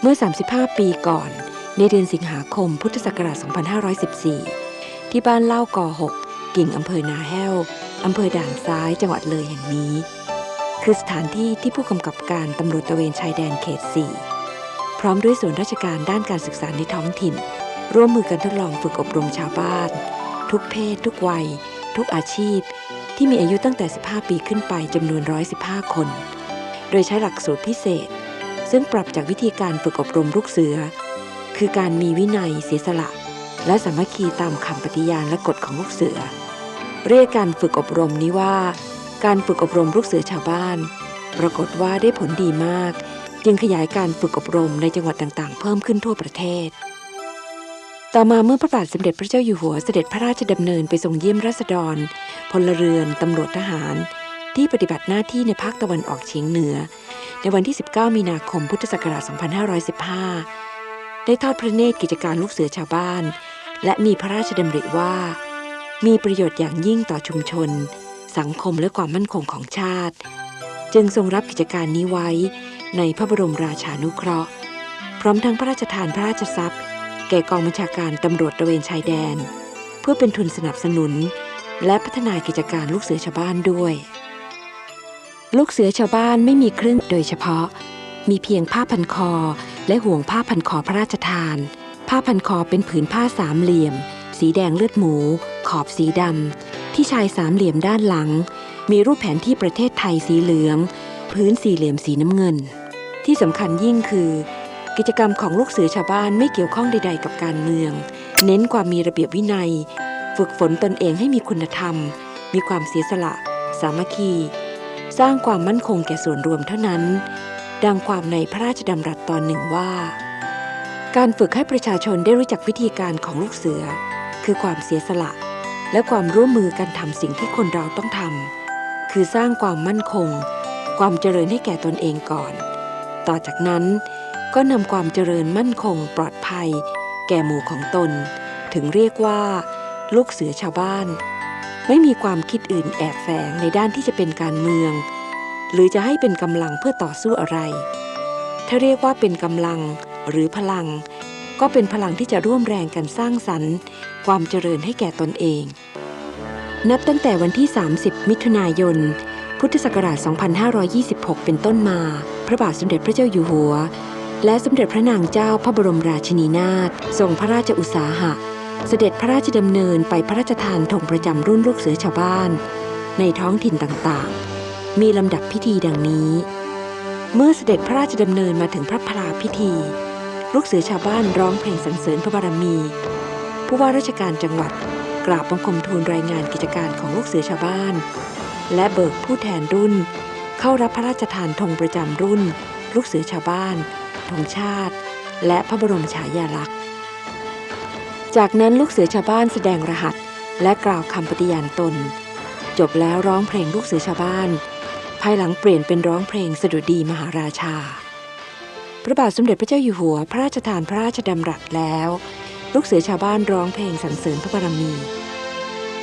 เมื่อ 35 ปีก่อน ในเดือนสิงหาคมพุทธศักราช 2514 ที่บ้านเล่ากอ6กิ่งอำเภอนาแห้วอำเภอด่านซ้ายจังหวัดเลยแห่งนี้ คือสถานที่ที่ผู้กำกับการตำรวจตระเวนชายแดนเขต 4 พร้อมด้วยส่วนราชการด้านการศึกษาในท้องถิ่น ร่วมมือกันทดลองฝึกอบรมชาวบ้าน ทุกเพศ ทุกวัย ทุกอาชีพ ที่มีอายุตั้งแต่ 15 ปีขึ้นไปจำนวน 115 คน โดยใช้หลักสูตรพิเศษ ซึ่งปรับจากวิธีการฝึกอบรมลูกเสือ คือการมีวินัยเสียสละ และสามัคคีตามคำปฏิญาณและกฎของลูกเสือ เรียกการฝึกอบรมนี้ว่า การฝึกอบรมลูกเสือชาวบ้าน ปรากฏว่าได้ผลดีมาก จึงขยายการฝึกอบรมในจังหวัดต่างๆ เพิ่มขึ้นทั่วประเทศ ต่อมาเมื่อพระบาทสมเด็จพระเจ้าอยู่หัวเสด็จพระราชดำเนินไปทรงเยี่ยมราษฎร พลเรือนตำรวจทหาร ที่ปฏิบัติหน้าที่ในภาคตะวันออกเฉียงเหนือ ในวันที่ 19 มีนาคมพุทธศักราช 2515 ได้ทอดพระเนตรกิจการลูกเสือชาวบ้าน และมีพระราชดำริว่า มีประโยชน์อย่างยิ่งต่อชุมชน สังคมและความมั่นคงของชาติ จึงทรงรับกิจการนี้ไว้ในพระบรมราชานุเคราะห์ พร้อมทั้งพระราชทานพระราชทรัพย์ แก่กองบัญชาการตำรวจตระเวนชายแดน เพื่อเป็นทุนสนับสนุน และพัฒนากิจการลูกเสือชาวบ้านด้วย ลูกเสือชาวบ้านไม่มีเครื่องโดยเฉพาะ มีเพียงผ้าพันคอ และห่วงผ้าพันคอพระราชทาน ผ้าพันคอเป็นผืนผ้าสามเหลี่ยม สีแดงเลือดหมู ขอบสีดำที่ชายสามเหลี่ยมด้านหลัง มีรูปแผนที่ประเทศไทยสีเหลือง พื้นสี่เหลี่ยมสีน้ำเงิน ที่สำคัญยิ่งคือ กิจกรรมของลูกเสือชาวบ้านไม่เกี่ยวข้องใด ๆ กับการเมือง เน้นความมีระเบียบวินัย ฝึกฝนตนเองให้มีคุณธรรม มีความเสียสละ สามัคคี สร้างความมั่นคงแก่ส่วนรวมเท่านั้น ดังความในพระราชดำรัสตอนหนึ่งว่า การฝึกให้ประชาชนได้รู้จักวิธีการของลูกเสือ คือความเสียสละ และความร่วมมือกันทำสิ่งที่คนเราต้องทำคือสร้างความมั่นคง ความเจริญให้แก่ตนเองก่อน ต่อจากนั้นก็นำความเจริญมั่นคงปลอดภัย แก่หมู่ของตน ถึงเรียกว่า ลูกเสือชาวบ้าน ไม่มีความคิดอื่นแอบแฝงในด้านที่จะเป็นการเมือง หรือจะให้เป็นกำลังเพื่อต่อสู้อะไร ถ้าเรียกว่าเป็นกำลังหรือพลัง ก็เป็นพลังที่จะร่วมแรงกันสร้างสรรค์ ความเจริญให้แก่ตนเอง นับตั้งแต่วันที่ 30 มิถุนายน พุทธศักราช 2526 เป็นต้นมา พระบาทสมเด็จพระเจ้าอยู่หัว และสมเด็จพระนางเจ้าพระบรมราชินีนาถทรงพระราชอุตสาหะ เสด็จพระราชดำเนินไปพระราชทานธงประจำรุ่นลูกเสือชาวบ้าน ในท้องถิ่นต่างๆ มีลำดับพิธีดังนี้ เมื่อเสด็จพระราชดำเนินมาถึงพระพลาพิธี ลูกเสือชาวบ้านร้องเพลงสรรเสริญพระบารมี ผู้ว่าราชการจังหวัดกราบบังคมทูลรายงานกิจการของลูกเสือชาวบ้าน และเบิกผู้แทนรุ่น เข้ารับพระราชทานธงประจำรุ่น ลูกเสือชาวบ้านธงชาติ และพระบรมฉายาลักษณ์ จากนั้นลูกเสือชาวบ้านแสดงรหัส และกล่าวคำปฏิญาณตน จบแล้วร้องเพลงลูกเสือชาวบ้าน ภายหลังเปลี่ยนเป็นร้องเพลงสดุดีมหาราชา พระบาทสมเด็จพระเจ้าอยู่หัว พระราชทานพระราชดำรัสแล้ว ลูกเสือชาวบ้านร้องเพลงสรรเสริญพระบารมี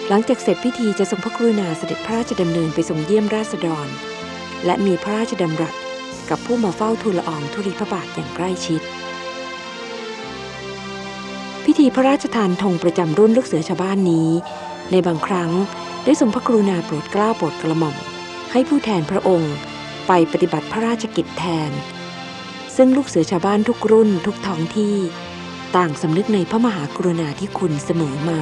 หลังจากเสร็จพิธีจะทรงพระกรุณาเสด็จพระราชดำเนินไปทรงเยี่ยมราษฎร และมีพระราชดำรัสกับผู้มาเฝ้าทูลละอองธุลีพระบาทอย่างใกล้ชิด พิธีพระราชทานธงประจำรุ่นลูกเสือชาวบ้านนี้ ในบางครั้งได้ทรงพระกรุณาโปรดเกล้าโปรดกระหม่อม ให้ผู้แทนพระองค์ ไปปฏิบัติพระราชกิจแทน ซึ่งลูกเสือชาวบ้านทุกรุ่นทุกท้องที่ ต่างสำนึกในพระมหากรุณาธิคุณเสมอมา